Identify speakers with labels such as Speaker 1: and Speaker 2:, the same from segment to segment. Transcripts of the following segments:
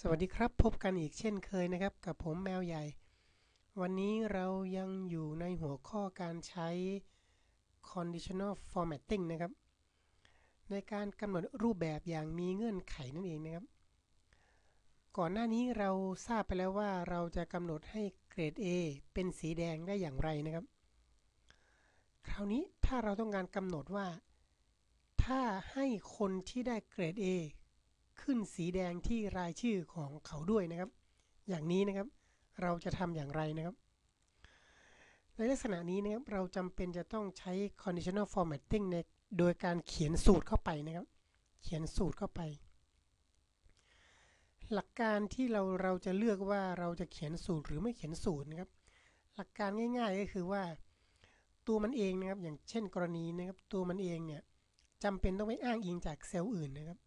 Speaker 1: สวัสดีครับพบกันอีกเช่นเคยนะครับ กับผมแมวใหญ่ วันนี้เรายังอยู่ในหัวข้อการใช้ conditional formatting นะครับ ในการกำหนดรูปแบบอย่างมีเงื่อนไขนั่นเองนะครับ ก่อนหน้านี้เราทราบไปแล้วว่าเราจะกำหนดให้เกรด A เป็นสีแดงได้อย่างไรนะครับ คราวนี้ถ้าเราต้องการกำหนดว่า ถ้าให้คนที่ได้เกรด A ขึ้นสีแดงที่รายชื่อของเขาด้วยนะครับ อย่างนี้นะครับเราจะทำอย่างไรนะครับ ในลักษณะนี้นะครับเราจำเป็นจะต้องใช้ conditional formatting ในโดยการเขียนสูตรเข้าไปนะครับ เขียนสูตรเข้าไป หลักการที่เราเราจะเลือกว่าเราจะเขียนสูตรหรือไม่เขียนสูตรนะครับ หลักการง่าย ๆ ก็คือว่า ตัวมันเองนะครับ อย่างเช่นกรณีนะครับ ตัวมันเองเนี่ยจำเป็นต้องไปอ้างอิงจากเซลล์อื่นนะครับ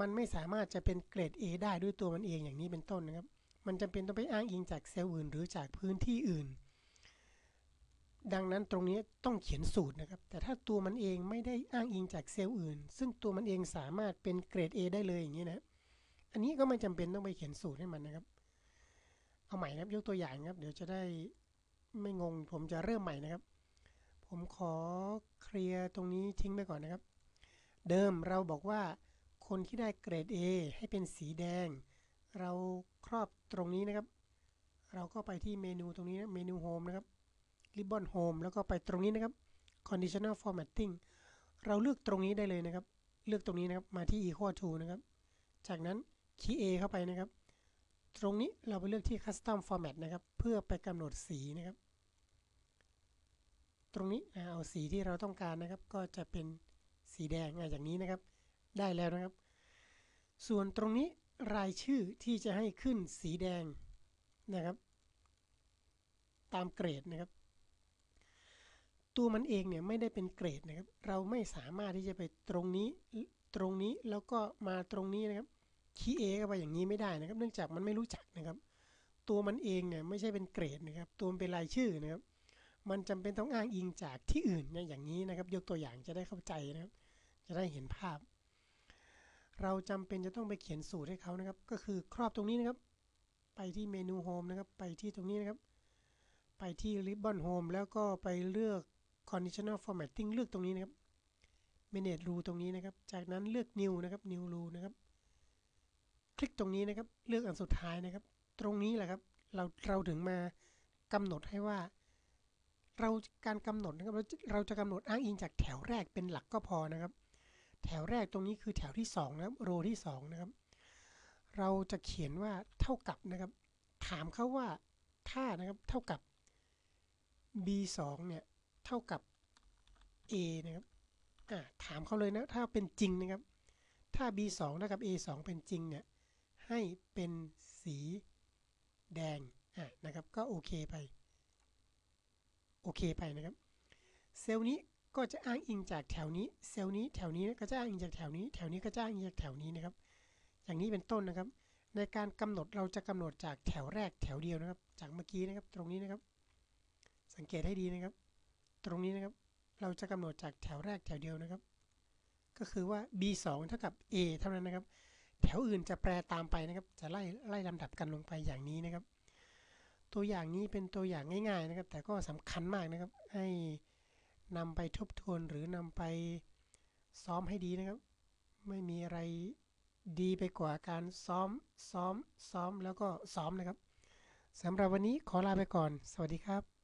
Speaker 1: มันไม่สามารถจะเป็นเกรด A ได้ด้วยตัวมันเองอย่างนี้เป็นต้นนะครับ มันจำเป็นต้องไปอ้างอิงจากเซลล์อื่น หรือจากพื้นที่อื่น ดังนั้นตรงนี้ต้องเขียนสูตรนะครับ แต่ถ้าตัวมันเองไม่ได้อ้างอิงจากเซลล์อื่น ซึ่งตัวมันเองสามารถเป็นเกรด A ได้เลยอย่างนี้นะ อันนี้ก็ไม่จำเป็นต้องไปเขียนสูตรให้มันนะครับ เอาใหม่นะครับยกตัวอย่างครับ เดี๋ยวจะได้ไม่งง ผมจะเริ่มใหม่นะครับ ผมขอเคลียร์ตรงนี้ทิ้งไปก่อนนะครับ เดิมเราบอกว่า คนที่ได้เกรด A ให้เป็นสีแดง เราครอบตรงนี้นะครับ เราก็ไปที่เมนูตรงนี้นะเมนูโฮมนะครับ Ribbon Home แล้วก็ไปตรงนี้นะครับ Conditional Formatting เราเลือกตรงนี้ได้เลยนะครับ เลือกตรงนี้นะครับมาที่ Equal to นะครับ จากนั้นคีย์ A เข้าไปนะครับ ตรงนี้เราไปเลือกที่ Custom Format นะครับ เพื่อไปกำหนดสีนะครับ ตรงนี้เอาสีที่เราต้องการนะครับ ก็จะเป็นสีแดงอย่างนี้นะครับ ได้แล้วนะครับ ส่วนตรงนี้รายชื่อที่จะให้ขึ้นสีแดงนะครับ ตามเกรดนะครับ ตัวมันเองเนี่ยไม่ได้เป็นเกรดนะครับ เราไม่สามารถที่จะไปตรงนี้ตรงนี้แล้วก็มาตรงนี้นะครับคีย์เอเข้าไปอย่างนี้ไม่ได้นะครับ เนื่องจากมันไม่รู้จักนะครับ ตัวมันเองเนี่ยไม่ใช่เป็นเกรดนะครับ ตัวมันเป็นรายชื่อนะครับ มันจำเป็นต้องอ้างอิงจากที่อื่นเนี่ยอย่างนี้นะครับ ยกตัวอย่างจะได้เข้าใจนะครับ จะได้เห็นภาพ เราจำเป็นจะต้องไปเขียนสูตรให้เขานะครับ ก็คือครอบตรงนี้นะครับ ไปที่เมนูโฮมนะครับ ไปที่ตรงนี้นะครับ ไปที่ Ribbon Home แล้วก็ไปเลือก Conditional Formatting เลือกตรงนี้นะครับ Manage Rule ตรงนี้นะครับ จากนั้นเลือก New นะครับ New Rule นะครับ คลิกตรงนี้นะครับ เลือกอันสุดท้ายนะครับ ตรงนี้แหละครับ เราเราถึงมากำหนดให้ว่า เราการกำหนดนะครับ เราเราจะกำหนดอ้างอิงจากแถวแรกเป็นหลักก็พอนะครับ แถวแรกตรงนี้คือแถวที่2นะครับโรที่2นะครับ เราจะเขียนว่าเท่ากับนะครับ ถามเขาว่าถ้านะครับเท่ากับ b 2เนี่ยเท่ากับ a นะครับถามเขาเลยนะถ้าเป็นจริงนะครับ ถ้า b 2เท่ากับ a 2เป็นจริงเนี่ยให้เป็นสีแดงอะนะครับก็โอเคไป โอเคไปนะครับ เซลล์นี้ ก็จะอ้างอิงจากแถวนี้ เซลล์นี้แถวนี้ก็จะอ้างอิงจากแถวนี้ แถวนี้ก็จะอ้างอิงจากแถวนี้นะครับ อย่างนี้เป็นต้นนะครับ ในการกำหนดเราจะกำหนดจากแถวแรกแถวเดียวนะครับ จากเมื่อกี้นะครับ ตรงนี้นะครับ สังเกตให้ดีนะครับ ตรงนี้นะครับ เราจะกำหนดจากแถวแรกแถวเดียวนะครับ ก็คือว่า b 2 เท่ากับ a เท่านั้นนะครับ แถวอื่นจะแปลตามไปนะครับ จะไล่ไล่ลำดับกันลงไปอย่างนี้นะครับ ตัวอย่างนี้เป็นตัวอย่างง่าย ๆนะครับ แต่ก็สำคัญมากนะครับ ให้ นำไปทบทวนหรือนำไปซ้อมให้ดีนะครับ ไม่มีอะไรดีไปกว่าการซ้อม ซ้อม ซ้อมแล้วก็ซ้อมนะครับสำหรับวันนี้ขอลาไปก่อน สวัสดีครับ